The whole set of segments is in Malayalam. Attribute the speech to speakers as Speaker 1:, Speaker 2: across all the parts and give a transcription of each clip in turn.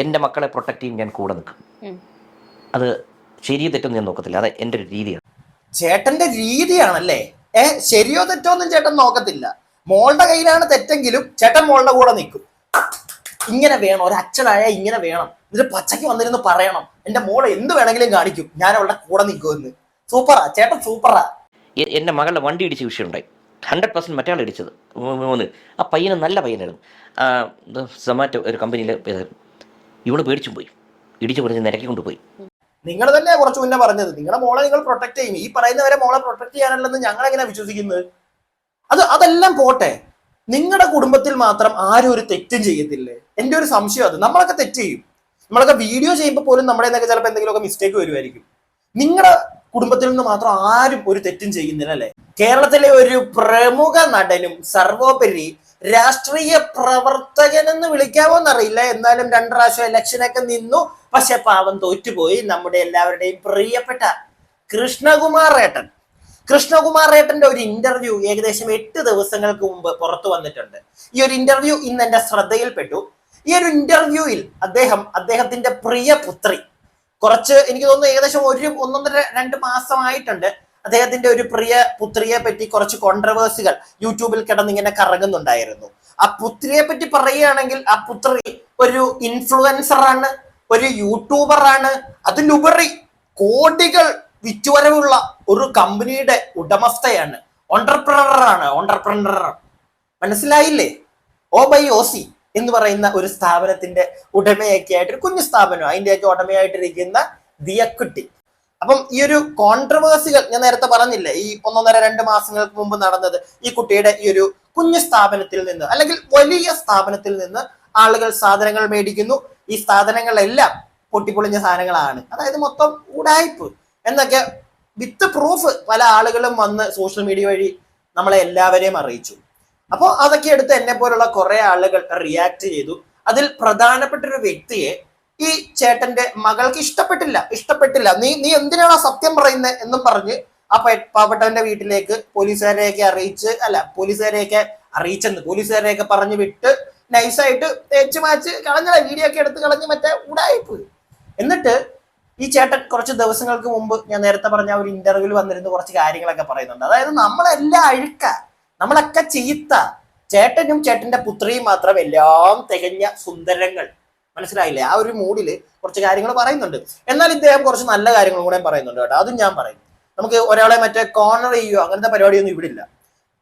Speaker 1: എന്റെ മക്കളെ പ്രൊട്ടക്ട് ചെയ്യും ഞാൻ കൂടെ നിൽക്കും. അത് ശരിയോ തെറ്റൊന്നും ഞാൻ നോക്കത്തില്ല. അത് എന്റെ ഒരു രീതിയാണ്.
Speaker 2: ചേട്ടന്റെ രീതിയാണല്ലേ? ഏ ശരിയോ തെറ്റോ ഒന്നും ചേട്ടൻ നോക്കത്തില്ല. മോളുടെ കയ്യിലാണ് തെറ്റെങ്കിലും ചേട്ടൻ മോളുടെ കൂടെ നിൽക്കും. ഇങ്ങനെ വേണം ഒരു അച്ഛനായ ഇങ്ങനെ വേണം. എന്നിട്ട് പച്ചയ്ക്ക് വന്നിരുന്ന് പറയണം. എന്റെ മോളെ എന്ത് വേണമെങ്കിലും കാണിക്കും. ഞാൻ അവളുടെ കൂടെ നിൽക്കുമെന്ന് സൂപ്പറാ ചേട്ടൻ സൂപ്പറാ.
Speaker 1: എന്റെ എന്റെ മകളുടെ വണ്ടി ഇടിച്ച വിഷയമുണ്ടായി ഹൺഡ്രഡ് പെർസെന്റ് മറ്റേ ഇടിച്ചത്. മൂന്ന് ആ പയ്യന് നല്ല പയ്യനായിരുന്നു. സൊമാറ്റോ ഒരു കമ്പനിയിൽ ഇവൾ പേടിച്ചും പോയി. ഇടിച്ചു പറഞ്ഞ് നിരക്കി കൊണ്ടുപോയി.
Speaker 2: നിങ്ങൾ തന്നെ കുറച്ച് മുന്നേ പറഞ്ഞത്. നിങ്ങളുടെ മോളെ നിങ്ങൾ പ്രൊട്ടക്ട് ചെയ്യും. ഈ പറയുന്നവരെ മോളെ പ്രൊട്ടക്ട് ചെയ്യാനല്ലെന്ന് ഞങ്ങൾ എങ്ങനെ വിശ്വസിക്കുന്നത് അത് അതെല്ലാം പോട്ടെ. നിങ്ങളുടെ കുടുംബത്തിൽ മാത്രം ആരും ഒരു തെറ്റും ചെയ്യത്തില്ലേ? എന്റെ ഒരു സംശയം അത്. നമ്മളൊക്കെ തെറ്റ് ചെയ്യും. നമ്മളൊക്കെ വീഡിയോ ചെയ്യുമ്പോൾ പോലും നമ്മുടെ നിന്നൊക്കെ ചിലപ്പോൾ എന്തെങ്കിലുമൊക്കെ മിസ്റ്റേക്ക് വരുമായിരിക്കും. നിങ്ങളുടെ കുടുംബത്തിൽ നിന്ന് മാത്രം ആരും ഒരു തെറ്റും ചെയ്യുന്നില്ല അല്ലേ കേരളത്തിലെ ഒരു പ്രമുഖ നടനും സർവോപരി രാഷ്ട്രീയ പ്രവർത്തകൻ എന്ന് വിളിക്കാമോ എന്നറിയില്ല എന്നാലും രണ്ട് പ്രാവശ്യം ഇലക്ഷനൊക്കെ നിന്നു. പക്ഷെ പാവം തോറ്റുപോയി നമ്മുടെ എല്ലാവരുടെയും പ്രിയപ്പെട്ട കൃഷ്ണകുമാർ ഏട്ടൻ കൃഷ്ണകുമാർ ഏട്ടന്റെ ഒരു ഇന്റർവ്യൂ ഏകദേശം എട്ട് ദിവസങ്ങൾക്ക് മുമ്പ് പുറത്തു വന്നിട്ടുണ്ട്. ഈ ഒരു ഇന്റർവ്യൂ ഇന്ന് എന്റെ ശ്രദ്ധയിൽപ്പെട്ടു. ഈ ഒരു ഇന്റർവ്യൂയിൽ അദ്ദേഹം അദ്ദേഹത്തിന്റെ പ്രിയ പുത്രി. കുറച്ച് എനിക്ക് തോന്നുന്നു ഏകദേശം ഒരു ഒന്നൊന്നര രണ്ട് മാസമായിട്ടുണ്ട്. അദ്ദേഹത്തിന്റെ ഒരു പ്രിയ പുത്രിയെ പറ്റി കുറച്ച് കോൺട്രവേഴ്സികൾ യൂട്യൂബിൽ കിടന്നിങ്ങനെ കറങ്ങുന്നുണ്ടായിരുന്നു. ആ പുത്രിയെ പറ്റി പറയുകയാണെങ്കിൽ ആ പുത്രി ഒരു ഇൻഫ്ലുവൻസർ ആണ് ഒരു യൂട്യൂബറാണ് അതിലുപരി കോടികൾ വിറ്റുവരവുള്ള ഒരു കമ്പനിയുടെ ഉടമസ്ഥയാണ്. ഓണ്ടർപ്രണറാണ് ഓണ്ടർപ്രണർ മനസ്സിലായില്ലേ? ഓ ബൈ ഓ സി എന്ന് പറയുന്ന ഒരു സ്ഥാപനത്തിന്റെ ഉടമയൊക്കെ ആയിട്ട് ഒരു കുഞ്ഞു സ്ഥാപനം. അതിന്റെയൊക്കെ ഉടമയായിട്ടിരിക്കുന്ന ദിയക്കുട്ടി. അപ്പം ഈ ഒരു കോൺട്രവേഴ്സികൾ ഞാൻ നേരത്തെ പറഞ്ഞില്ലേ ഈ ഒന്നൊന്നര രണ്ട് മാസങ്ങൾക്ക് മുമ്പ് നടന്നത് ഈ കുട്ടിയുടെ ഈ ഒരു കുഞ്ഞു സ്ഥാപനത്തിൽ നിന്ന് അല്ലെങ്കിൽ വലിയ സ്ഥാപനത്തിൽ നിന്ന് ആളുകൾ സാധനങ്ങൾ മേടിക്കുന്നു. ഈ സാധനങ്ങളെല്ലാം പൊട്ടിപ്പൊളിഞ്ഞ സാധനങ്ങളാണ്. അതായത് മൊത്തം ഉടായ്പ് എന്നൊക്കെ വിത്ത് പ്രൂഫ് പല ആളുകളും വന്ന് സോഷ്യൽ മീഡിയ വഴി നമ്മളെ എല്ലാവരെയും അറിയിച്ചു. അപ്പോൾ അതൊക്കെ എടുത്ത് എന്നെ പോലുള്ള കുറെ ആളുകൾ റിയാക്ട് ചെയ്തു. അതിൽ പ്രധാനപ്പെട്ട ഒരു വ്യക്തിയെ ഈ ചേട്ടന്റെ മകൾക്ക് ഇഷ്ടപ്പെട്ടില്ല ഇഷ്ടപ്പെട്ടില്ല. നീ നീ എന്തിനാണ് സത്യം പറയുന്നത് എന്നും പറഞ്ഞ് ആ പാവപ്പെട്ടവന്റെ വീട്ടിലേക്ക് പോലീസുകാരെയൊക്കെ അറിയിച്ച് അല്ല പോലീസുകാരെയൊക്കെ അറിയിച്ചെന്ന് പോലീസുകാരെയൊക്കെ പറഞ്ഞു വിട്ട് നൈസായിട്ട് തേച്ച് മാച്ച് കളഞ്ഞ വീഡിയോ ഒക്കെ എടുത്ത് കളഞ്ഞ് മറ്റേ ഉടായിപ്പ് എന്നിട്ട് ഈ ചേട്ടൻ കുറച്ച് ദിവസങ്ങൾക്ക് മുമ്പ് ഞാൻ നേരത്തെ പറഞ്ഞ ഒരു ഇന്റർവ്യൂവിൽ വന്നിരുന്നു കുറച്ച് കാര്യങ്ങളൊക്കെ പറയുന്നുണ്ട്. അതായത് നമ്മളെല്ലാം അഴുക്ക നമ്മളൊക്കെ ചീത്ത ചേട്ടനും ചേട്ടന്റെ പുത്രിയും മാത്രം എല്ലാം തികഞ്ഞ സുന്ദരങ്ങൾ. മനസ്സിലായില്ലേ? ആ ഒരു മൂഡിൽ കുറച്ച് കാര്യങ്ങൾ പറയുന്നുണ്ട്. എന്നാൽ ഇദ്ദേഹം കുറച്ച് നല്ല കാര്യങ്ങൾ കൂടെ പറയുന്നുണ്ട് കേട്ടോ. അതും ഞാൻ പറയും. നമുക്ക് ഒരാളെ മറ്റേ കോർണർ ചെയ്യുകയോ അങ്ങനത്തെ പരിപാടിയൊന്നും ഇവിടെ ഇല്ല.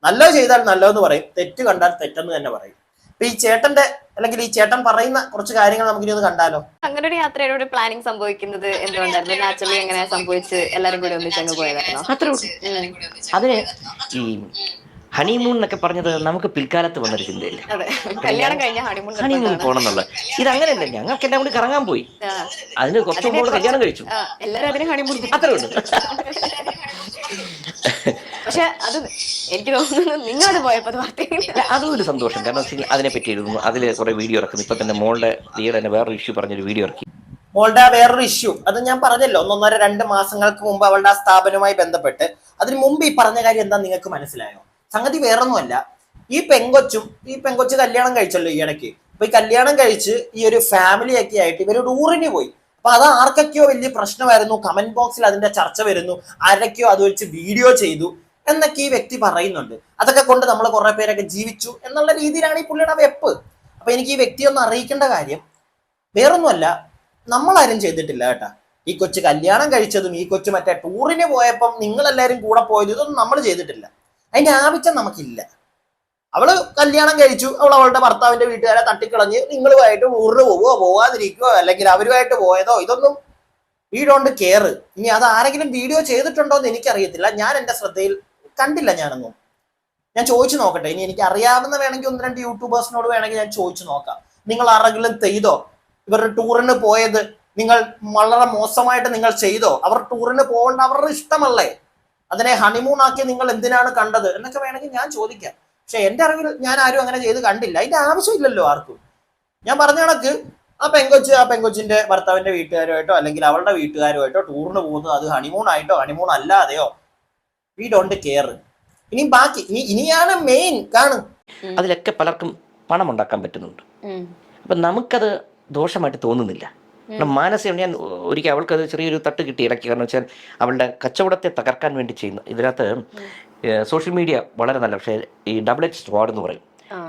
Speaker 2: നല്ലത് ചെയ്താൽ നല്ലതെന്ന് പറയും. തെറ്റ് കണ്ടാൽ തെറ്റെന്ന് തന്നെ പറയും. അപ്പൊ ഈ ചേട്ടന്റെ അല്ലെങ്കിൽ ഈ ചേട്ടൻ പറയുന്ന കുറച്ച് കാര്യങ്ങൾ നമുക്ക് ഇനി ഒന്ന് കണ്ടാലോ?
Speaker 3: അങ്ങനെ ഒരു യാത്രയുടെ ഒരു പ്ലാനിങ് സംഭവിക്കുന്നത് എന്തുകൊണ്ടായിരുന്നു? നാച്ചുറലി എങ്ങനെ സംഭവിച്ച് എല്ലാരും കൂടി ഒന്നിച്ചങ്ങ് പോയതായിരുന്നു?
Speaker 1: അത്രേ ഉള്ളൂ. അതിന് ഈ ഹണിമൂൺ എന്നൊക്കെ പറഞ്ഞത് നമുക്ക് പിൽക്കാലത്ത് വന്നൊരു ചിന്തയല്ലേ?
Speaker 3: അതെ കല്യാണം കഴിഞ്ഞ ഹണിമൂൺ
Speaker 1: പോകണം എന്നുള്ളത് ഇത് അങ്ങനെ അങ്ങനെയല്ല ഞങ്ങൾക്ക് എല്ലാം കൂടി കറങ്ങാൻ പോയി. അതിന് കുറച്ചും കൂടെ കല്യാണം കഴിച്ചു.
Speaker 3: എല്ലാരും അതിന് ഹണിമൂൺ
Speaker 1: അത്രേ ഉള്ളൂ.
Speaker 3: പക്ഷെ അത് എനിക്ക് തോന്നുന്നു നിങ്ങൾ അത് പോയപ്പോ അത്
Speaker 1: അല്ല, ഒരു സന്തോഷം. കാരണം അതിനെ പറ്റി എഴുതുന്നു. അതിൽ കുറെ വീഡിയോ ഇറക്കുന്നു. ഇപ്പൊ തന്നെ മോളുടെ തീരെ തന്നെ വേറൊരു ഇഷ്യൂ പറഞ്ഞൊരു വീഡിയോ ഇറക്കി.
Speaker 2: മോളുടെ ആ വേറൊരു ഇഷ്യൂ അത് ഞാൻ പറഞ്ഞല്ലോ ഒന്നൊന്നര രണ്ട് മാസങ്ങൾക്ക് മുമ്പ് അവളുടെ ആ സ്ഥാപനവുമായി ബന്ധപ്പെട്ട്. അതിന് മുമ്പ് ഈ പറഞ്ഞ കാര്യം എന്താ നിങ്ങൾക്ക് മനസ്സിലായോ? സംഗതി വേറൊന്നുമല്ല. ഈ പെങ്കൊച്ചും ഈ പെങ്കൊച്ച് കല്യാണം കഴിച്ചല്ലോ ഈ ഇടയ്ക്ക്. അപ്പൊ ഈ കല്യാണം കഴിച്ച് ഈ ഒരു ഫാമിലി ഒക്കെ ആയിട്ട് ഇവർ ടൂറിന് പോയി. അപ്പൊ അത് ആർക്കൊക്കെയോ വലിയ പ്രശ്നമായിരുന്നു. കമന്റ് ബോക്സിൽ അതിന്റെ ചർച്ച വരുന്നു. ആരൊക്കെയോ അത് വെച്ച് വീഡിയോ ചെയ്തു. എന്നൊക്കെ ഈ വ്യക്തി പറയുന്നുണ്ട്. അതൊക്കെ കൊണ്ട് നമ്മൾ കുറെ പേരൊക്കെ ജീവിച്ചു എന്നുള്ള രീതിയിലാണ് ഈ പുള്ളിയുടെ വെപ്പ്. അപ്പൊ എനിക്ക് ഈ വ്യക്തി ഒന്ന് അറിയിക്കേണ്ട കാര്യം വേറൊന്നുമല്ല. നമ്മളാരും ചെയ്തിട്ടില്ല കേട്ടാ. ഈ കൊച്ചു കല്യാണം കഴിച്ചതും ഈ കൊച്ചു മറ്റേ ടൂറിന് പോയപ്പം നിങ്ങളെല്ലാരും കൂടെ പോയതും നമ്മൾ ചെയ്തിട്ടില്ല. അതിന്റെ ആവശ്യം നമുക്കില്ല. അവൾ കല്യാണം കഴിച്ചു. അവൾ അവളുടെ ഭർത്താവിന്റെ വീട്ടുകാരെ തട്ടിക്കളഞ്ഞ് നിങ്ങളുമായിട്ട് ഊറിന് പോവോ പോവാതിരിക്കുകയോ അല്ലെങ്കിൽ അവരുമായിട്ട് പോയതോ ഇതൊന്നും വി ഡോണ്ട് ഇനി അത് ആരെങ്കിലും വീഡിയോ ചെയ്തിട്ടുണ്ടോ എന്ന് എനിക്കറിയത്തില്ല. ഞാൻ എന്റെ ശ്രദ്ധയിൽ കണ്ടില്ല ഞാനൊന്നും. ഞാൻ ചോദിച്ചു നോക്കട്ടെ. ഇനി എനിക്ക് അറിയാവുന്ന വേണമെങ്കിൽ ഒന്ന് രണ്ട് യൂട്യൂബേഴ്സിനോട് വേണമെങ്കിൽ ഞാൻ ചോദിച്ചു നോക്കാം. നിങ്ങൾ ആരെങ്കിലും ചെയ്തോ? ഇവരുടെ ടൂറിന് പോയത് നിങ്ങൾ വളരെ മോശമായിട്ട് നിങ്ങൾ ചെയ്തോ? അവർ ടൂറിന് പോകേണ്ട അവരുടെ ഇഷ്ടമല്ലേ? അതിനെ ഹണിമൂൺ ആക്കി നിങ്ങൾ എന്തിനാണ് കണ്ടത് എന്നൊക്കെ വേണമെങ്കിൽ ഞാൻ ചോദിക്കാം. പക്ഷെ എന്റെ അറിവിൽ ഞാൻ ആരും അങ്ങനെ ചെയ്ത് കണ്ടില്ല. അതിന്റെ ആവശ്യമില്ലല്ലോ ആർക്കും. ഞാൻ പറഞ്ഞ കണക്ക് ആ പെങ്കൊച്ച് ആ പെങ്കൊച്ചിന്റെ ഭർത്താവിന്റെ വീട്ടുകാരുമായിട്ടോ അല്ലെങ്കിൽ അവളുടെ വീട്ടുകാരുമായിട്ടോ ടൂറിന് പോകുന്നത് അത് ഹണിമൂൺ ആയിട്ടോ ഹണിമൂൺ അല്ലാതെയോ? വി ഡോണ്ട് കെയർ ഇനി ബാക്കി ഇനി ഇനിയാണ് മെയിൻ കാണും.
Speaker 1: അതിലൊക്കെ പലർക്കും പണം ഉണ്ടാക്കാൻ പറ്റുന്നുണ്ട് അപ്പൊ നമുക്കത് ദോഷമായിട്ട് തോന്നുന്നില്ല. മാനസികം ഞാൻ ഒരിക്കൽ അവൾക്ക് അത് ചെറിയൊരു തട്ട് കിട്ടി ഇടയ്ക്ക്. കാരണം വെച്ചാൽ അവളുടെ കച്ചവടത്തെ തകർക്കാൻ വേണ്ടി ചെയ്യുന്നു ഇതിനകത്ത് സോഷ്യൽ മീഡിയ വളരെ നല്ല പക്ഷേ ഈ ഡബിൾ എച്ച് സ്വാഡ് എന്ന് പറയും.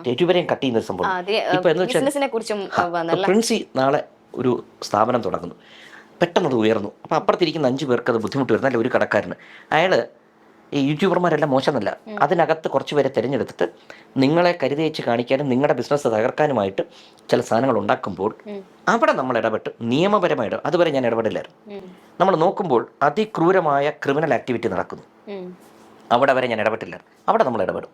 Speaker 1: രണ്ടുപേരെയും കട്ട് ചെയ്യുന്ന സംഭവം ഇപ്പൊ എന്ന് വെച്ചാൽ പ്രിൻസി നാളെ ഒരു സ്ഥാപനം തുടങ്ങുന്നു. പെട്ടെന്ന് അത് ഉയർന്നു. അപ്പോൾ അപ്പുറത്തിരിക്കുന്ന അഞ്ചു പേർക്ക് അത് ബുദ്ധിമുട്ട് വരുന്നല്ല ഒരു കടക്കാരന്. അയാൾ ഈ യൂട്യൂബർമാരെല്ലാം മോശമെന്നല്ല. അതിനകത്ത് കുറച്ച് പേരെ തിരഞ്ഞെടുത്തിട്ട് നിങ്ങളെ കരുതേച്ച് കാണിക്കാനും നിങ്ങളുടെ ബിസിനസ് തകർക്കാനുമായിട്ട് ചില സാധനങ്ങൾ ഉണ്ടാക്കുമ്പോൾ അവിടെ നമ്മൾ ഇടപെട്ട് നിയമപരമായിട്ട് അതുവരെ ഞാൻ ഇടപെടില്ലായിരുന്നു. നമ്മൾ നോക്കുമ്പോൾ അതിക്രൂരമായ ക്രിമിനൽ ആക്ടിവിറ്റി നടക്കുന്നു. അവിടെ വരെ ഞാൻ ഇടപെട്ടില്ല അവിടെ നമ്മൾ ഇടപെടും.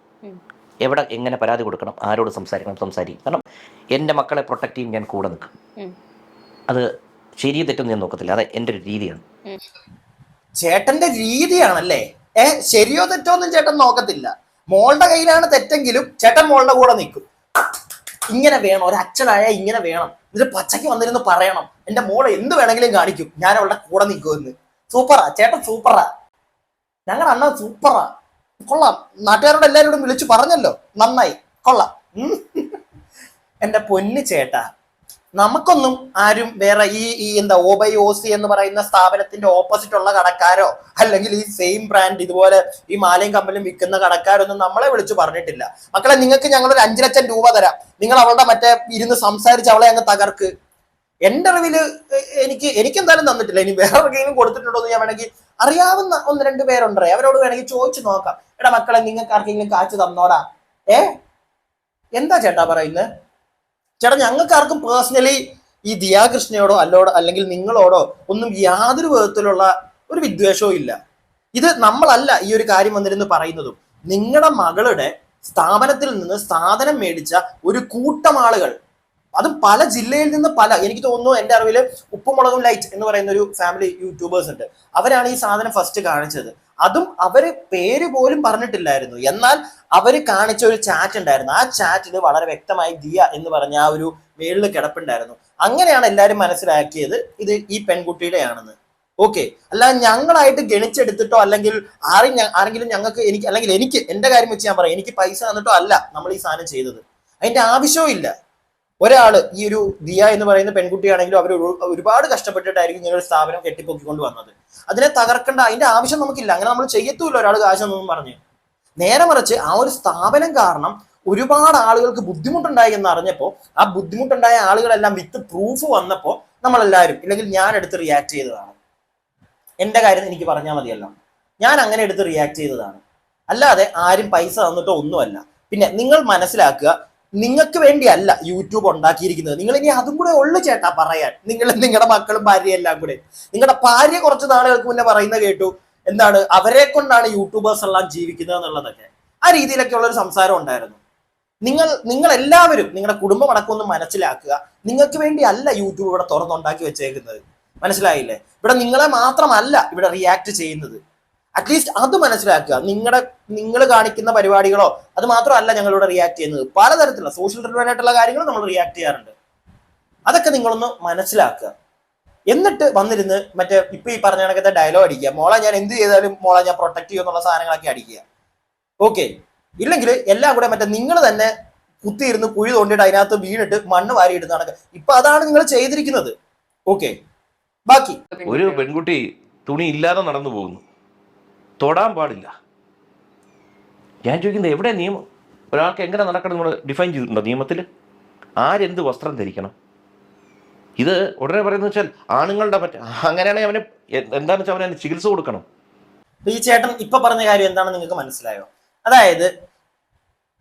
Speaker 1: എവിടെ എങ്ങനെ പരാതി കൊടുക്കണം ആരോട് സംസാരിക്കണം സംസാരിക്കും. കാരണം എന്റെ മക്കളെ പ്രൊട്ടക്റ്റ് ചെയ്യും ഞാൻ കൂടെ നിൽക്കും. അത് ശരിയോ തെറ്റൊന്നും ഞാൻ നോക്കത്തില്ല. അത് എന്റെ ഒരു രീതിയാണ്.
Speaker 2: ചേട്ടന്റെ രീതിയാണല്ലേ? ഏ ശരിയോ തെറ്റോ ഒന്നും ചേട്ടൻ നോക്കത്തില്ല. മോളുടെ കയ്യിലാണ് തെറ്റെങ്കിലും ചേട്ടൻ മോളുടെ കൂടെ നിൽക്കും. ഇങ്ങനെ വേണം ഒരു അച്ഛനായ ഇങ്ങനെ വേണം. എന്നിട്ട് പച്ചയ്ക്ക് വന്നിരുന്ന് പറയണം എന്റെ മോളെ എന്ത് വേണമെങ്കിലും കാണിക്കും ഞാൻ അവളുടെ കൂടെ നിൽക്കുമെന്ന് സൂപ്പറാ ചേട്ടൻ സൂപ്പറാ. ഞങ്ങളുടെ അണ്ണ സൂപ്പറാ. കൊള്ളാം നാട്ടുകാരോട് എല്ലാവരോടും വിളിച്ചു പറഞ്ഞല്ലോ. നന്നായി കൊള്ളാം. എന്റെ പൊന്നു ചേട്ടാ നമുക്കൊന്നും ആരും വേറെ ഈ ഈ എന്താ ഓബൈ സി എന്ന് പറയുന്ന സ്ഥാപനത്തിന്റെ ഓപ്പോസിറ്റ് ഉള്ള കടക്കാരോ അല്ലെങ്കിൽ ഈ സെയിം ബ്രാൻഡ് ഇതുപോലെ ഈ മാലയും കമ്പലും വിൽക്കുന്ന കടക്കാരൊന്നും നമ്മളെ വിളിച്ചു പറഞ്ഞിട്ടില്ല. മക്കളെ നിങ്ങൾക്ക് ഞങ്ങൾ ഒരു അഞ്ചു ലക്ഷം രൂപ തരാം. നിങ്ങൾ അവളുടെ മറ്റേ ഇരുന്ന് സംസാരിച്ച് അവളെ അങ്ങ് തകർക്ക്. എന്റെ അറിവിൽ എനിക്ക് എനിക്ക് എന്തായാലും തന്നിട്ടില്ല. ഇനി വേറെ ആർക്കെങ്കിലും കൊടുത്തിട്ടുണ്ടോ എന്ന് ഞാൻ വേണമെങ്കിൽ അറിയാവുന്ന ഒന്ന് രണ്ട് പേരുണ്ടേ. അവരോട് വേണമെങ്കിൽ ചോദിച്ചു നോക്കാം. എടാ മക്കളെ നിങ്ങൾക്ക് ആർക്കെങ്കിലും കാച്ചു തന്നോടാ. ഏ? എന്താ ചേട്ടാ പറയുന്നത്? ചേട്ടാ ഞങ്ങൾക്ക് ആർക്കും പേഴ്സണലി ഈ ദിയാകൃഷ്ണയോടോ അല്ലോടോ അല്ലെങ്കിൽ നിങ്ങളോടോ ഒന്നും യാതൊരു വിധത്തിലുള്ള ഒരു വിദ്വേഷവും ഇല്ല. ഇത് നമ്മളല്ല ഈ ഒരു കാര്യം വന്നിരുന്ന് പറയുന്നതും. നിങ്ങളുടെ മകളുടെ സ്ഥാപനത്തിൽ നിന്ന് സാധനം മേടിച്ച ഒരു കൂട്ടം ആളുകൾ അതും പല ജില്ലയിൽ നിന്ന് പല എനിക്ക് തോന്നുന്നു എന്റെ അറിവിൽ ഉപ്പുമുളകും ലൈറ്റ് എന്ന് പറയുന്ന ഒരു ഫാമിലി യൂട്യൂബേഴ്സ് ഉണ്ട്. അവരാണ് ഈ സാധനം ഫസ്റ്റ് കാണിച്ചത്. അതും അവർ പേര് പോലും പറഞ്ഞിട്ടില്ലായിരുന്നു. എന്നാൽ അവർ കാണിച്ച ഒരു ചാറ്റ് ഉണ്ടായിരുന്നു. ആ ചാറ്റിൽ വളരെ വ്യക്തമായി ദിയ എന്ന് പറഞ്ഞ ആ ഒരു മേളിൽ കിടപ്പുണ്ടായിരുന്നു. അങ്ങനെയാണ് എല്ലാവരും മനസ്സിലാക്കിയത് ഇത് ഈ പെൺകുട്ടിയുടെയാണെന്ന്. ഓക്കെ അല്ല ഞങ്ങളായിട്ട് ഗണിച്ചെടുത്തിട്ടോ അല്ലെങ്കിൽ ആരും ആരെങ്കിലും ഞങ്ങൾക്ക് എനിക്ക് അല്ലെങ്കിൽ എനിക്ക് എന്റെ കാര്യം വെച്ച് ഞാൻ പറയാം. എനിക്ക് പൈസ തന്നിട്ടോ അല്ല നമ്മൾ ഈ സാധനം ചെയ്തത്. അതിന്റെ ആവശ്യവും ഇല്ല. ഒരാൾ ഈ ഒരു ദിയ എന്ന് പറയുന്ന പെൺകുട്ടിയാണെങ്കിലും അവർ ഒരുപാട് കഷ്ടപ്പെട്ടിട്ടായിരിക്കും ഒരു സ്ഥാപനം കെട്ടിപ്പൊക്കിക്കൊണ്ട് വന്നത്. അതിനെ തകർക്കേണ്ട അതിന്റെ ആവശ്യം നമുക്കില്ല. അങ്ങനെ നമ്മൾ ചെയ്യത്തുമില്ല. ഒരാൾ കാശെന്നൊന്നും പറഞ്ഞ്. നേരെ മറിച്ച് ആ ഒരു സ്ഥാപനം കാരണം ഒരുപാട് ആളുകൾക്ക് ബുദ്ധിമുട്ടുണ്ടായി എന്ന് അറിഞ്ഞപ്പോൾ ആ ബുദ്ധിമുട്ടുണ്ടായ ആളുകളെല്ലാം വിത്ത് പ്രൂഫ് വന്നപ്പോൾ നമ്മളെല്ലാവരും ഇല്ലെങ്കിൽ ഞാൻ എടുത്ത് റിയാക്ട് ചെയ്തതാണ്. എന്റെ കാര്യം എനിക്ക് പറഞ്ഞാൽ മതിയല്ലോ. ഞാൻ അങ്ങനെ എടുത്ത് റിയാക്ട് ചെയ്തതാണ്. അല്ലാതെ ആരും പൈസ തന്നിട്ടോ ഒന്നുമല്ല. പിന്നെ നിങ്ങൾ മനസ്സിലാക്കുക നിങ്ങൾക്ക് വേണ്ടിയല്ല യൂട്യൂബ് ഉണ്ടാക്കിയിരിക്കുന്നത്. നിങ്ങൾ ഇനി അതും കൂടെ ഉള്ളു ചേട്ടാ പറയാൻ. നിങ്ങൾ നിങ്ങളുടെ മക്കളും ഭാര്യയും എല്ലാം കൂടെ. നിങ്ങളുടെ ഭാര്യ കുറച്ച് നാളുകൾക്ക് മുന്നേ പറയുന്ന കേട്ടു. എന്താണ് അവരെ കൊണ്ടാണ് യൂട്യൂബേഴ്സ് എല്ലാം ജീവിക്കുന്നത് എന്നുള്ളതൊക്കെ. ആ രീതിയിലൊക്കെ ഉള്ള ഒരു സംസാരം ഉണ്ടായിരുന്നു. നിങ്ങൾ നിങ്ങൾ എല്ലാവരും നിങ്ങളുടെ കുടുംബം അടക്കം ഒന്ന് മനസ്സിലാക്കുക. നിങ്ങൾക്ക് വേണ്ടി അല്ല യൂട്യൂബ് ഇവിടെ തുറന്നുണ്ടാക്കി വെച്ചേക്കുന്നത്. മനസ്സിലായില്ലേ? ഇവിടെ നിങ്ങളെ മാത്രമല്ല ഇവിടെ റിയാക്ട് ചെയ്യുന്നത്. അറ്റ്ലീസ്റ്റ് അത് മനസ്സിലാക്കുക. നിങ്ങളുടെ നിങ്ങൾ കാണിക്കുന്ന പരിപാടികളോ അത് മാത്രമല്ല ഞങ്ങളിവിടെ റിയാക്ട് ചെയ്യുന്നത്. പലതരത്തിലുള്ള സോഷ്യൽ റിലേറ്റഡ് ആയിട്ടുള്ള കാര്യങ്ങൾ നമ്മൾ റിയാക്ട് ചെയ്യാറുണ്ട്. അതൊക്കെ നിങ്ങളൊന്ന് മനസ്സിലാക്കുക. എന്നിട്ട് വന്നിരുന്ന് മറ്റേ ഇപ്പൊ ഈ പറഞ്ഞ കണക്കത്തെ ഡയലോഗ് അടിക്കുക. മോളെ ഞാൻ എന്ത് ചെയ്താലും മോളെ ഞാൻ പ്രൊട്ടക്ട് ചെയ്യും എന്നുള്ള സാധനങ്ങളൊക്കെ അടിക്കുക. ഓക്കെ ഇല്ലെങ്കിൽ എല്ലാം കൂടെ മറ്റേ നിങ്ങൾ തന്നെ കുത്തിയിരുന്ന് കുഴി തോണ്ടിയിട്ട് അതിനകത്ത് വീണിട്ട് മണ്ണ് വാരിയിടുന്ന കണക്ക്. ഇപ്പൊ അതാണ് നിങ്ങൾ ചെയ്തിരിക്കുന്നത്. ഓക്കെ ബാക്കി.
Speaker 4: ഒരു പെൺകുട്ടി തുണി ഇല്ലാതെ നടന്നു പോകുന്നു. തൊടാൻ പാടില്ല.
Speaker 1: ഞാൻ ചോദിക്കുന്നത് എവിടെ നിയമം? ഒരാൾക്ക് എങ്ങനെ നടക്കണം നമ്മൾ ഡിഫൈൻ ചെയ്തിട്ടുണ്ടോ നിയമത്തിൽ? ആരെന്ത് വസ്ത്രം ധരിക്കണം? ഇത് ഉടനെ പറയുന്നത് വെച്ചാൽ ആണുങ്ങളുടെ പറ്റ അങ്ങനെയാണെങ്കിൽ അവന് എന്താണെന്ന് വെച്ചാൽ അവന് ചികിത്സ കൊടുക്കണം.
Speaker 2: ഈ ചേട്ടൻ ഇപ്പൊ പറഞ്ഞ കാര്യം എന്താണെന്ന് നിങ്ങൾക്ക് മനസ്സിലായോ? അതായത്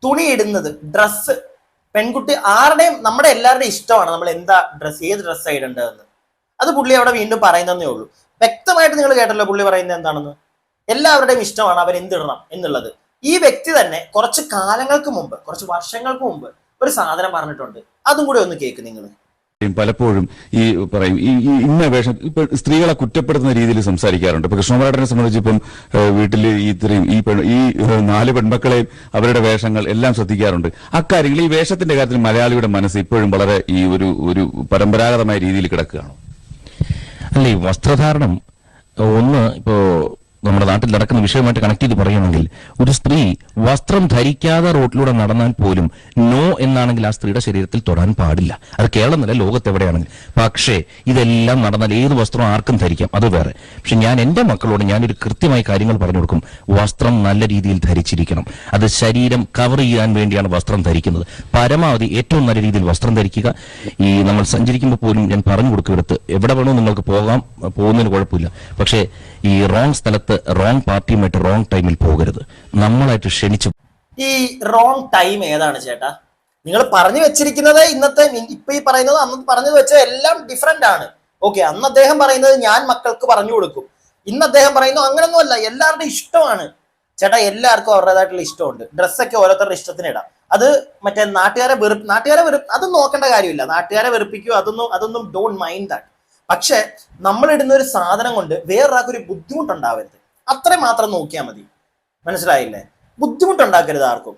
Speaker 2: തുണി ഇടുന്നത് ഡ്രസ്സ് പെൺകുട്ടി ആരുടെയും നമ്മുടെ എല്ലാവരുടെയും ഇഷ്ടമാണ്. നമ്മൾ എന്താ ഡ്രസ്സ് ഏത് ഡ്രസ്സാണ് ഇടേണ്ടതെന്ന്. അത് പുള്ളി അവിടെ വീണ്ടും പറയുന്നതേ ഉള്ളൂ. വ്യക്തമായിട്ട് നിങ്ങൾ കേട്ടല്ലോ പുള്ളി പറയുന്നത് എന്താണെന്ന്. എല്ലാവരുടെയും ഇഷ്ടമാണ് അവർ എന്തിടണം എന്നുള്ളത്. ഈ വ്യക്തി തന്നെ കുറച്ച് കാലങ്ങൾക്ക് മുമ്പ് കുറച്ച് വർഷങ്ങൾക്ക് മുമ്പ് ഒരു സാധനം പറഞ്ഞിട്ടുണ്ട്. അതും കൂടെ ഒന്ന് കേക്ക് നിങ്ങൾ
Speaker 5: പലപ്പോഴും ഈ പറയും ഇന്ന വേഷം ഇപ്പൊ സ്ത്രീകളെ കുറ്റപ്പെടുത്തുന്ന രീതിയിൽ സംസാരിക്കാറുണ്ട്. ഇപ്പൊ കൃഷ്ണകുമാരേട്ടനെ സംബന്ധിച്ച് ഇപ്പം വീട്ടിൽ ഈ ഇത്രയും ഈ ഈ നാല് പെൺമക്കളെയും അവരുടെ വേഷങ്ങൾ എല്ലാം ശ്രദ്ധിക്കാറുണ്ട്. അക്കാര്യങ്ങൾ ഈ വേഷത്തിന്റെ കാര്യത്തിൽ മലയാളിയുടെ മനസ്സ് ഇപ്പോഴും വളരെ ഈ ഒരു ഒരു പരമ്പരാഗതമായ രീതിയിൽ കിടക്കുകയാണ്?
Speaker 6: അല്ല ഈ വസ്ത്രധാരണം ഒന്ന് ഇപ്പോ നമ്മുടെ നാട്ടിൽ നടക്കുന്ന വിഷയമായിട്ട് കണക്ട് ചെയ്ത് പറയുകയാണെങ്കിൽ ഒരു സ്ത്രീ വസ്ത്രം ധരിക്കാതെ റോഡിലൂടെ നടന്നാൽ പോലും നോ എന്നാണെങ്കിൽ ആ സ്ത്രീയുടെ ശരീരത്തിൽ തൊടാൻ പാടില്ല. അത് കേരളം ലോകത്ത് ലോകത്തെവിടെയാണെങ്കിൽ പക്ഷേ ഇതെല്ലാം നടന്നാൽ ഏത് വസ്ത്രം ആർക്കും ധരിക്കാം അത് വേറെ. പക്ഷെ ഞാൻ എന്റെ മക്കളോട് ഞാനൊരു കൃത്യമായി കാര്യങ്ങൾ പറഞ്ഞു കൊടുക്കും. വസ്ത്രം നല്ല രീതിയിൽ ധരിച്ചിരിക്കണം. അത് ശരീരം കവർ ചെയ്യാൻ വേണ്ടിയാണ് വസ്ത്രം ധരിക്കുന്നത്. പരമാവധി ഏറ്റവും നല്ല രീതിയിൽ വസ്ത്രം ധരിക്കുക. ഈ നമ്മൾ സഞ്ചരിക്കുമ്പോൾ പോലും ഞാൻ പറഞ്ഞു കൊടുക്കും എടുത്ത്. എവിടെ വേണോ നിങ്ങൾക്ക് പോകാം പോകുന്നതിന് കുഴപ്പമില്ല. പക്ഷേ ഈ റോങ് സ്ഥലത്ത് റോങ് പാർട്ടിയുമായിട്ട് റോങ് ടൈമിൽ പോകരുത്. നമ്മളായിട്ട് ക്ഷണിച്ചു
Speaker 2: ഈ റോങ് ടൈം ഏതാണ് ചേട്ടാ? നിങ്ങൾ പറഞ്ഞു വെച്ചിരിക്കുന്നത് ഇന്നത്തെ ഇപ്പൊ ഈ പറയുന്നത് അന്ന് പറഞ്ഞത് വെച്ച എല്ലാം ഡിഫറെന്റ് ആണ്. ഓക്കെ അന്ന് അദ്ദേഹം പറയുന്നത് ഞാൻ മക്കൾക്ക് പറഞ്ഞു കൊടുക്കും. ഇന്ന് അദ്ദേഹം പറയുന്നു അങ്ങനൊന്നും അല്ല എല്ലാവരുടെയും ഇഷ്ടമാണ്. ചേട്ടാ എല്ലാവർക്കും അവരുടേതായിട്ടുള്ള ഇഷ്ടമുണ്ട്. ഡ്രസ്സൊക്കെ ഓരോരുത്തരുടെ ഇഷ്ടത്തിന് ഇടാം. അത് മറ്റേ നാട്ടുകാരെ വെറു നാട്ടുകാരെ വെറു അത് നോക്കേണ്ട കാര്യമില്ല. നാട്ടുകാരെ വെറുപ്പിക്കുക അതൊന്നും അതൊന്നും ഡോണ്ട് മൈൻഡ് ദാറ്റ് പക്ഷെ നമ്മൾ ഇടുന്ന ഒരു സാധനം കൊണ്ട് വേറൊരാൾക്കൊരു ബുദ്ധിമുട്ടുണ്ടാവരുത്. അത്രയും മാത്രം നോക്കിയാൽ മതി. മനസ്സിലായില്ലേ? ബുദ്ധിമുട്ടുണ്ടാക്കരുത് ആർക്കും.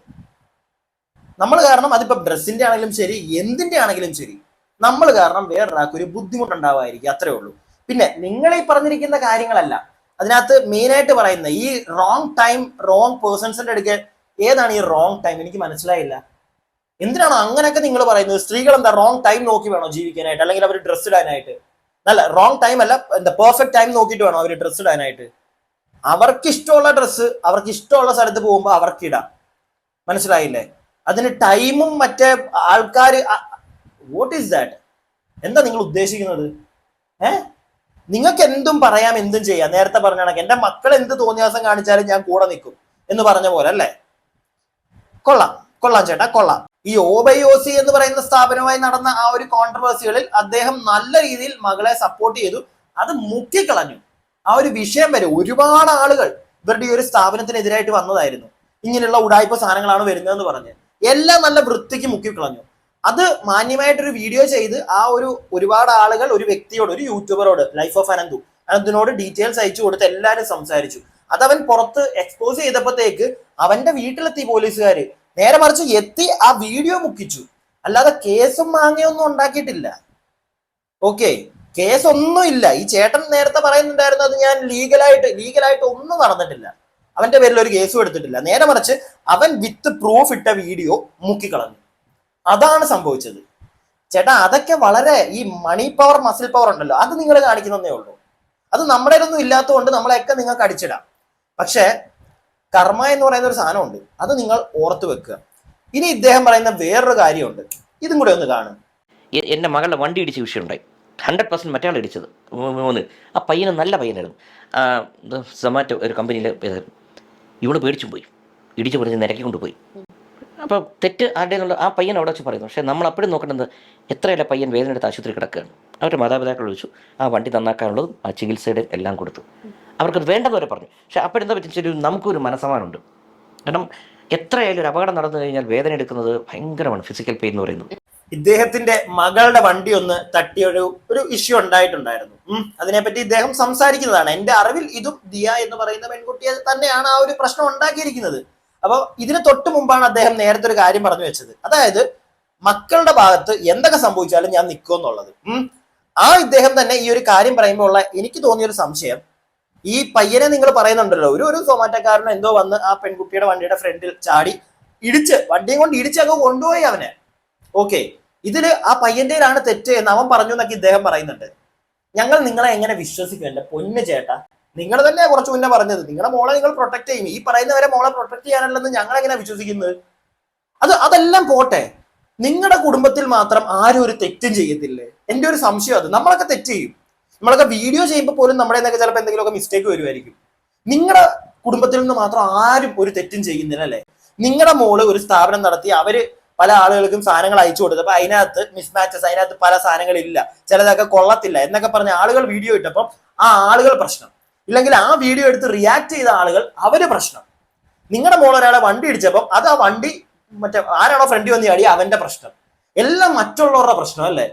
Speaker 2: നമ്മൾ കാരണം അതിപ്പോ ഡ്രസ്സിന്റെ ആണെങ്കിലും ശരി എന്തിന്റെ ആണെങ്കിലും ശരി നമ്മൾ കാരണം വേറൊരാൾക്ക് ഒരു ബുദ്ധിമുട്ടുണ്ടാവായിരിക്കും അത്രേ ഉള്ളൂ. പിന്നെ നിങ്ങൾ ഈ പറഞ്ഞിരിക്കുന്ന കാര്യങ്ങളല്ല. അതിനകത്ത് മെയിൻ ആയിട്ട് പറയുന്ന ഈ റോങ് ടൈം റോങ് പേഴ്സൺസിന്റെ അടുക്കൽ ഏതാണ് ഈ റോങ് ടൈം എനിക്ക് മനസ്സിലായില്ല. എന്തിനാണ് അങ്ങനെയൊക്കെ നിങ്ങൾ പറയുന്നത്? സ്ത്രീകൾ എന്താ റോങ് ടൈം നോക്കി വേണോ ജീവിക്കാനായിട്ട്? അല്ലെങ്കിൽ അവർ ഡ്രസ്സ് ഇടാനായിട്ട്? അല്ല റോങ് ടൈം അല്ല എന്താ പെർഫെക്റ്റ് ടൈം നോക്കിയിട്ട് വേണോ അവർ ഡ്രസ്സ് ഇടാനായിട്ട്? അവർക്ക് ഇഷ്ടമുള്ള ഡ്രസ്സ് അവർക്ക് ഇഷ്ടമുള്ള സ്ഥലത്ത് പോകുമ്പോൾ അവർക്ക് ഇടാം മനസ്സിലായില്ലേ? അതിന് ടൈമും മറ്റേ ആൾക്കാർ വാട്ട് ഈസ് ദാറ്റ് എന്താ നിങ്ങൾ ഉദ്ദേശിക്കുന്നത്? ഏ? നിങ്ങൾക്ക് എന്തും പറയാം എന്തും ചെയ്യാം. നേരത്തെ പറഞ്ഞ കണക്ക്. എന്റെ മക്കൾ എന്ത് തോന്നിയാസം കാണിച്ചാലും ഞാൻ കൂടെ നിൽക്കും എന്ന് പറഞ്ഞ പോലെ അല്ലേ? കൊള്ളാം. കൊള്ളാം ചേട്ടാ കൊള്ളാം. ഈ ഓബൈഒസി എന്ന് പറയുന്ന സ്ഥാപനവുമായി നടന്ന ആ ഒരു കോൺട്രവേഴ്സികളിൽ അദ്ദേഹം നല്ല രീതിയിൽ മകളെ സപ്പോർട്ട് ചെയ്തു. അത് മുക്കിക്കളഞ്ഞു. ആ ഒരു വിഷയം വരെ ഒരുപാട് ആളുകൾ ഇവരുടെ ഈ ഒരു സ്ഥാപനത്തിനെതിരായിട്ട് വന്നതായിരുന്നു. ഇങ്ങനെയുള്ള ഉടായ്പ സാധനങ്ങളാണ് വരുന്നതെന്ന് പറഞ്ഞ്. എല്ലാം നല്ല വൃത്തിക്ക് മുക്കിക്കളഞ്ഞു അത് മാന്യമായിട്ടൊരു വീഡിയോ ചെയ്ത് ആ ഒരു ഒരുപാട് ആളുകൾ ഒരു വ്യക്തിയോട് ഒരു യൂട്യൂബറോട് ലൈഫ് ഓഫ് അനന്തു അനന്തിനോട് ഡീറ്റെയിൽസ് അയച്ചു കൊടുത്ത് എല്ലാവരും സംസാരിച്ചു. അതവൻ പുറത്ത് എക്സ്പോസ് ചെയ്തപ്പോഴത്തേക്ക് അവന്റെ വീട്ടിലെത്തി പോലീസുകാർ നേരെ മറിച്ച് എത്തി ആ വീഡിയോ മുക്കിച്ചു. അല്ലാതെ കേസും മാങ്ങയൊന്നും ഉണ്ടാക്കിയിട്ടില്ല. ഓക്കെ കേസ് ഒന്നും ഇല്ല. ഈ ചേട്ടൻ നേരത്തെ പറയുന്നുണ്ടായിരുന്നു അത് ഞാൻ ലീഗലായിട്ട് ലീഗലായിട്ട് ഒന്നും നടന്നിട്ടില്ല. അവന്റെ പേരിൽ ഒരു കേസും എടുത്തിട്ടില്ല. നേരെ മറിച്ച് അവൻ വിത്ത് പ്രൂഫ് ഇട്ട വീഡിയോ മുക്കിക്കളഞ്ഞു. അതാണ് സംഭവിച്ചത്. ചേട്ടാ അതൊക്കെ വളരെ ഈ മണി പവർ മസിൽ പവർ ഉണ്ടല്ലോ. അത് നിങ്ങൾ കാണിക്കുന്നതേ ഉള്ളൂ. അത് നമ്മുടെ ഒന്നും ഇല്ലാത്തതുകൊണ്ട് നമ്മളെയൊക്കെ നിങ്ങൾക്ക് അടിച്ചിടാം. പക്ഷേ കർമ്മ എന്ന് പറയുന്ന ഒരു സാധനമുണ്ട് അത് നിങ്ങൾ ഓർത്തു വെക്കുക. ഇനി ഇദ്ദേഹം പറയുന്ന വേറൊരു കാര്യമുണ്ട്. ഇതും കൂടെ ഒന്ന് കാണും.
Speaker 1: എന്റെ മകളുടെ വണ്ടി ഇടിച്ച വിഷയമുണ്ടായി ഹൺഡ്രഡ് പെർസെന്റ് മറ്റേ ഇടിച്ചത്. മൂന്ന്. ആ പയ്യന് നല്ല പയ്യനായിരുന്നു. സൊമാറ്റോ ഒരു കമ്പനിയിൽ ഇവൾ പേടിച്ചും പോയി. ഇടിച്ചു പൊടിച്ച് നിരക്കി കൊണ്ടുപോയി അപ്പോൾ തെറ്റ് ആരുടെ എന്നുള്ള ആ പയ്യൻ അവിടെ വെച്ച് പറയുന്നു. പക്ഷേ നമ്മൾ അപ്പോഴും നോക്കേണ്ടത് എത്രയല്ല പയ്യൻ വേദന എടുത്ത് ആശുപത്രി കിടക്കുകയാണ്. അവരുടെ മാതാപിതാക്കൾ വിളിച്ചു ആ വണ്ടി നന്നാക്കാനുള്ളതും ആ ചികിത്സയുടെ എല്ലാം കൊടുത്തു. അവർക്കത് വേണ്ടതുവരെ വരെ പറഞ്ഞു. പക്ഷേ അപ്പോഴെന്താ പറ്റിച്ചൊരു നമുക്കൊരു മനസ്സമാനമുണ്ട്. കാരണം എത്രയായാലും ഒരു അപകടം നടന്നു കഴിഞ്ഞാൽ വേദന എടുക്കുന്നത് ഭയങ്കരമാണ്. ഫിസിക്കൽ പെയിൻ എന്ന് പറയുന്നത്.
Speaker 2: ഇദ്ദേഹത്തിന്റെ മകളുടെ വണ്ടി ഒന്ന് തട്ടിയ ഒരു ഒരു ഇഷ്യൂ ഉണ്ടായിട്ടുണ്ടായിരുന്നു. അതിനെപ്പറ്റി ഇദ്ദേഹം സംസാരിക്കുന്നതാണ്. എന്റെ അറിവിൽ ഇതും ദിയ എന്ന് പറയുന്ന പെൺകുട്ടിയെ തന്നെയാണ് ആ ഒരു പ്രശ്നം ഉണ്ടാക്കിയിരിക്കുന്നത്. അപ്പൊ ഇതിന് തൊട്ട് മുമ്പാണ് അദ്ദേഹം നേരത്തെ ഒരു കാര്യം പറഞ്ഞു വെച്ചത്. അതായത് മക്കളുടെ ഭാഗത്ത് എന്തൊക്കെ സംഭവിച്ചാലും ഞാൻ നിൽക്കുമെന്നുള്ളത് ആ ഇദ്ദേഹം തന്നെ ഈ ഒരു കാര്യം പറയുമ്പോൾ ഉള്ള എനിക്ക് തോന്നിയ ഒരു സംശയം. ഈ പയ്യനെ നിങ്ങൾ പറയുന്നുണ്ടല്ലോ ഒരു ഒരു സൊമാറ്റോക്കാരനോ എന്തോ വന്ന് ആ പെൺകുട്ടിയുടെ വണ്ടിയുടെ ഫ്രണ്ടിൽ ചാടി ഇടിച്ച് വണ്ടിയും കൊണ്ട് ഇടിച്ച് അങ്ങ് കൊണ്ടുപോയി അവനെ. ഓക്കെ. ഇതിൽ ആ പയ്യന്റെയിലാണ് തെറ്റ് എന്ന് അവൻ പറഞ്ഞു എന്നൊക്കെ ഇദ്ദേഹം പറയുന്നുണ്ട്. ഞങ്ങൾ നിങ്ങളെ എങ്ങനെ വിശ്വസിക്കും എന്റെ പൊന്ന് ചേട്ട നിങ്ങൾ തന്നെ കുറച്ച് മുന്നേ പറഞ്ഞത് നിങ്ങളുടെ മോളെ നിങ്ങൾ പ്രൊട്ടക്ട് ചെയ്യും. ഈ പറയുന്നവരെ മോളെ പ്രൊട്ടക്ട് ചെയ്യാനല്ലെന്ന് ഞങ്ങൾ എങ്ങനെ വിശ്വസിക്കുന്നത് അത് അതെല്ലാം പോട്ടെ. നിങ്ങളുടെ കുടുംബത്തിൽ മാത്രം ആരും ഒരു തെറ്റും ചെയ്യത്തില്ലേ? എന്റെ ഒരു സംശയം അത്. നമ്മളൊക്കെ തെറ്റ് ചെയ്യും. നമ്മളൊക്കെ വീഡിയോ ചെയ്യുമ്പോൾ പോലും നമ്മുടെ നിന്നൊക്കെ ചിലപ്പോൾ എന്തെങ്കിലുമൊക്കെ മിസ്റ്റേക്ക് വരുമായിരിക്കും. നിങ്ങളുടെ കുടുംബത്തിൽ നിന്ന് മാത്രം ആരും ഒരു തെറ്റും ചെയ്യുന്നില്ല അല്ലേ? നിങ്ങളുടെ മോൾ ഒരു സ്ഥാപനം നടത്തി അവർ പല ആളുകൾക്കും സാധനങ്ങൾ അയച്ചു കൊടുത്തു. അപ്പൊ അതിനകത്ത് മിസ്മാച്ചസ് അതിനകത്ത് പല സാധനങ്ങളില്ല. ചിലതൊക്കെ കൊള്ളത്തില്ല. എന്നൊക്കെ പറഞ്ഞ ആളുകൾ വീഡിയോ ഇട്ടപ്പോൾ ആ ആളുകൾ പ്രശ്നം. ഇല്ലെങ്കിൽ ആ വീഡിയോ എടുത്ത് റിയാക്ട് ചെയ്ത ആളുകൾ അവർ പ്രശ്നം. നിങ്ങളുടെ മോൾ ഒരാളെ വണ്ടി ഇടിച്ചപ്പം അത് ആ വണ്ടി മറ്റേ ആരാണോ ഫ്രണ്ടി വന്ന് ചാടി അവന്റെ പ്രശ്നം. എല്ലാം മറ്റുള്ളവരുടെ പ്രശ്നം അല്ലേ?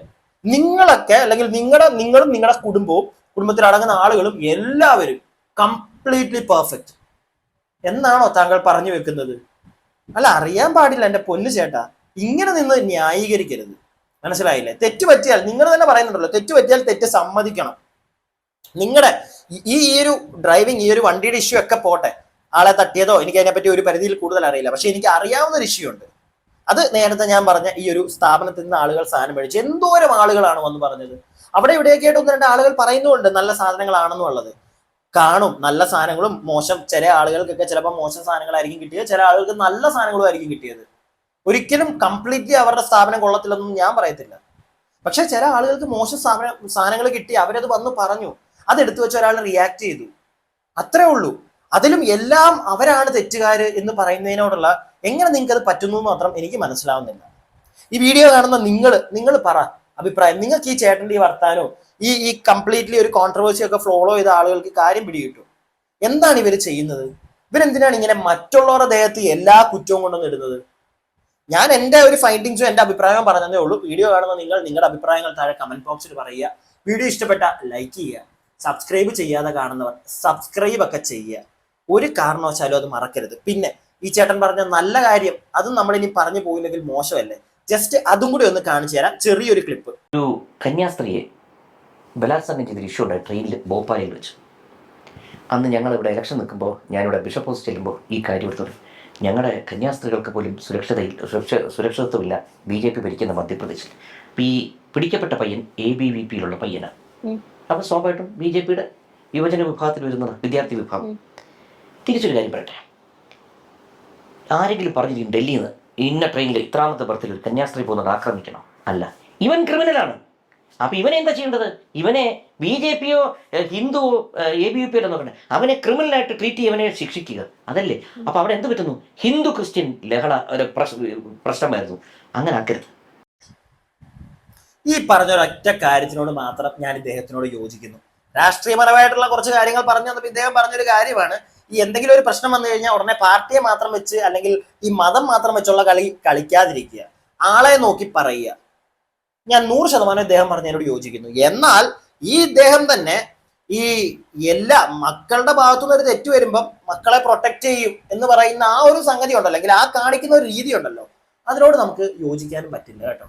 Speaker 2: നിങ്ങളൊക്കെ അല്ലെങ്കിൽ നിങ്ങളുടെ നിങ്ങളും നിങ്ങളുടെ കുടുംബവും കുടുംബത്തിൽ അടങ്ങുന്ന ആളുകളും എല്ലാവരും കംപ്ലീറ്റ്ലി പെർഫെക്റ്റ് എന്നാണോ താങ്കൾ പറഞ്ഞു വെക്കുന്നത്? അല്ല അറിയാൻ പാടില്ല എന്റെ പൊന്നു ചേട്ടാ. ഇങ്ങനെ നിന്ന് ന്യായീകരിക്കരുത്. മനസ്സിലായില്ലേ? തെറ്റ് പറ്റിയാൽ നിങ്ങൾ തന്നെ പറയുന്നുണ്ടല്ലോ തെറ്റ് പറ്റിയാൽ തെറ്റ് സമ്മതിക്കണം. നിങ്ങളുടെ ഈ ഈ ഒരു ഡ്രൈവിംഗ് ഈ ഒരു വണ്ടിയുടെ ഇഷ്യൂ ഒക്കെ പോട്ടെ. ആളെ തട്ടിയതോ എനിക്ക് അതിനെപ്പറ്റി ഒരു പരിധിയിൽ കൂടുതൽ അറിയില്ല. പക്ഷെ എനിക്ക് അറിയാവുന്ന ഒരു ഇഷ്യൂ ഉണ്ട്. അത് നേരത്തെ ഞാൻ പറഞ്ഞ ഈ ഒരു സ്ഥാപനത്തിൽ നിന്ന് ആളുകൾ സാധനം മേടിച്ചു എന്തോരം ആളുകളാണ് വന്ന് പറഞ്ഞത്. അവിടെ ഇവിടെയൊക്കെ ആയിട്ട് ഒന്ന് രണ്ട് ആളുകൾ പറയുന്നുണ്ട് നല്ല സാധനങ്ങളാണെന്നുള്ളത്. കാണും നല്ല സാധനങ്ങളും മോശം ചില ആളുകൾക്കൊക്കെ ചിലപ്പോൾ മോശം സാധനങ്ങളായിരിക്കും കിട്ടിയത് ചില ആളുകൾക്ക് നല്ല സാധനങ്ങളും ആയിരിക്കും കിട്ടിയത്. ഒരിക്കലും കംപ്ലീറ്റ്ലി അവരുടെ സ്ഥാപനം കൊള്ളത്തില്ലെന്നും ഞാൻ പറയത്തില്ല. പക്ഷെ ചില ആളുകൾക്ക് മോശം സാധന സാധനങ്ങൾ കിട്ടി അവരത് വന്ന് പറഞ്ഞു. അത് എടുത്തു വെച്ച ഒരാൾ റിയാക്ട് ചെയ്തു. അത്രേ ഉള്ളൂ. അതിലും എല്ലാം അവരാണ് തെറ്റുകാര് എന്ന് പറയുന്നതിനോടുള്ള എങ്ങനെ നിങ്ങൾക്ക് അത് പറ്റുന്നു മാത്രം എനിക്ക് മനസ്സിലാവുന്നില്ല. ഈ വീഡിയോ കാണുന്ന നിങ്ങൾ നിങ്ങൾ പറ അഭിപ്രായം. നിങ്ങൾക്ക് ഈ ചേട്ടന്റെ ഈ വർത്താനോ ഈ ഈ കംപ്ലീറ്റ്ലി ഒരു കോൺട്രവേഴ്സി ഒക്കെ ഫോളോ ചെയ്ത ആളുകൾക്ക് കാര്യം പിടികിട്ടും. എന്താണ് ഇവർ ചെയ്യുന്നത്? ഇവരെന്തിനാണ് ഇങ്ങനെ മറ്റുള്ളവരുടെ ദേഹത്ത് എല്ലാ കുറ്റവും കൊണ്ടൊന്നും ഇടുന്നത്? ഞാൻ എന്റെ ഒരു ഫൈൻഡിങ്സും എന്റെ അഭിപ്രായവും പറഞ്ഞതേ ഉള്ളൂ. വീഡിയോ കാണുന്ന നിങ്ങൾ നിങ്ങളുടെ അഭിപ്രായങ്ങൾ താഴെ കമന്റ് ബോക്സിൽ പറയുക. വീഡിയോ ഇഷ്ടപ്പെട്ട ലൈക്ക് ചെയ്യുക. സബ്സ്ക്രൈബ് ചെയ്യാതെ കാണുന്നവർ സബ്സ്ക്രൈബ് ഒക്കെ ചെയ്യുക. ഒരു കാരണവശാലും അത് മറക്കരുത്. പിന്നെ ഈ ചേട്ടൻ പറഞ്ഞ നല്ല കാര്യം അതും നമ്മളിനി പറഞ്ഞു പോയില്ലെങ്കിൽ മോശമല്ലേ? ജസ്റ്റ് അതും കൂടി ഒന്ന് കാണിച്ചു തരാം. ചെറിയൊരു ക്ലിപ്പ്
Speaker 1: ഒരു കന്യാസ്ത്രീയെ ബലാത്സംഗം ചെയ്തൊരു ഇഷ്യൂ ഉണ്ടായി ട്രെയിനിൽ ഭോപ്പാലിൽ വെച്ച്. അന്ന് ഞങ്ങൾ ഇവിടെ ഇലക്ഷൻ നിൽക്കുമ്പോൾ ഞാനിവിടെ ബിഷപ്പ് ഹൗസ് ചെല്ലുമ്പോൾ ഈ കാര്യം എടുത്തു. ഞങ്ങളുടെ കന്യാസ്ത്രീകൾക്ക് പോലും സുരക്ഷിതയിൽ സുരക്ഷ സുരക്ഷിതത്വമില്ല. ബി ജെ പി ഭരിക്കുന്ന മധ്യപ്രദേശിൽ. ഈ പിടിക്കപ്പെട്ട പയ്യൻ എ ബി വി പിയിലുള്ള പയ്യനാണ്
Speaker 3: അപ്പം
Speaker 1: അപ്പോൾ സ്വാഭാവികമായിട്ടും ബി ജെ പിയുടെ യുവജന വിഭാഗത്തിൽ വരുന്ന വിദ്യാർത്ഥി വിഭാഗം. തിരിച്ചൊരു കാര്യം പറയട്ടെ. ആരെങ്കിലും പറഞ്ഞിരിക്കും ഡൽഹിയിൽ നിന്ന് ഇന്ന ട്രെയിനിൽ ഇത്രാമത്തെ ബർത്തിൽ ഒരു കന്യാസ്ത്രീ പോകുന്നത് ആക്രമിക്കണം? അല്ല. ഇവൻ ക്രിമിനലാണ് അപ്പൊ ഇവനെ എന്താ ചെയ്യേണ്ടത്? ഇവനെ ബി ജെ പിയോ ഹിന്ദുവോ എ ബി യു പിയോ നോക്കണ്ടേ. അവനെ ക്രിമിനലായിട്ട് ട്രീറ്റ് ചെയ്യവനെ ശിക്ഷിക്കുക. അതല്ലേ? അപ്പൊ അവിടെ എന്ത് പറ്റുന്നു? ഹിന്ദു ക്രിസ്ത്യൻ ലഹള ഒരു പ്രശ്നമായിരുന്നു. അങ്ങനെ ആക്കരുത്.
Speaker 2: ഈ പറഞ്ഞ ഒരൊറ്റ കാര്യത്തിനോട് മാത്രം ഞാൻ ഇദ്ദേഹത്തിനോട് യോജിക്കുന്നു. രാഷ്ട്രീയപരമായിട്ടുള്ള കുറച്ച് കാര്യങ്ങൾ പറഞ്ഞു തന്നപ്പോൾ ഇദ്ദേഹം പറഞ്ഞൊരു കാര്യമാണ്. ഈ എന്തെങ്കിലും ഒരു പ്രശ്നം വന്നു കഴിഞ്ഞാൽ ഉടനെ പാർട്ടിയെ മാത്രം വെച്ച് അല്ലെങ്കിൽ ഈ മതം മാത്രം വെച്ചുള്ള കളി കളിക്കാതിരിക്കുക. ആളെ നോക്കി പറയുക. ഞാൻ നൂറ് ശതമാനം ഇദ്ദേഹം പറഞ്ഞതിനോട് യോജിക്കുന്നു. എന്നാൽ ഈ ഇദ്ദേഹം തന്നെ ഈ എല്ലാ മക്കളുടെ ഭാഗത്തുനിന്ന് ഒരു തെറ്റ് വരുമ്പം മക്കളെ പ്രൊട്ടക്ട് ചെയ്യും എന്ന് പറയുന്ന ആ ഒരു സംഗതി ഉണ്ടല്ലോ അല്ലെങ്കിൽ ആ കാണിക്കുന്ന ഒരു രീതി ഉണ്ടല്ലോ അതിനോട് നമുക്ക് യോജിക്കാനും പറ്റില്ല കേട്ടോ.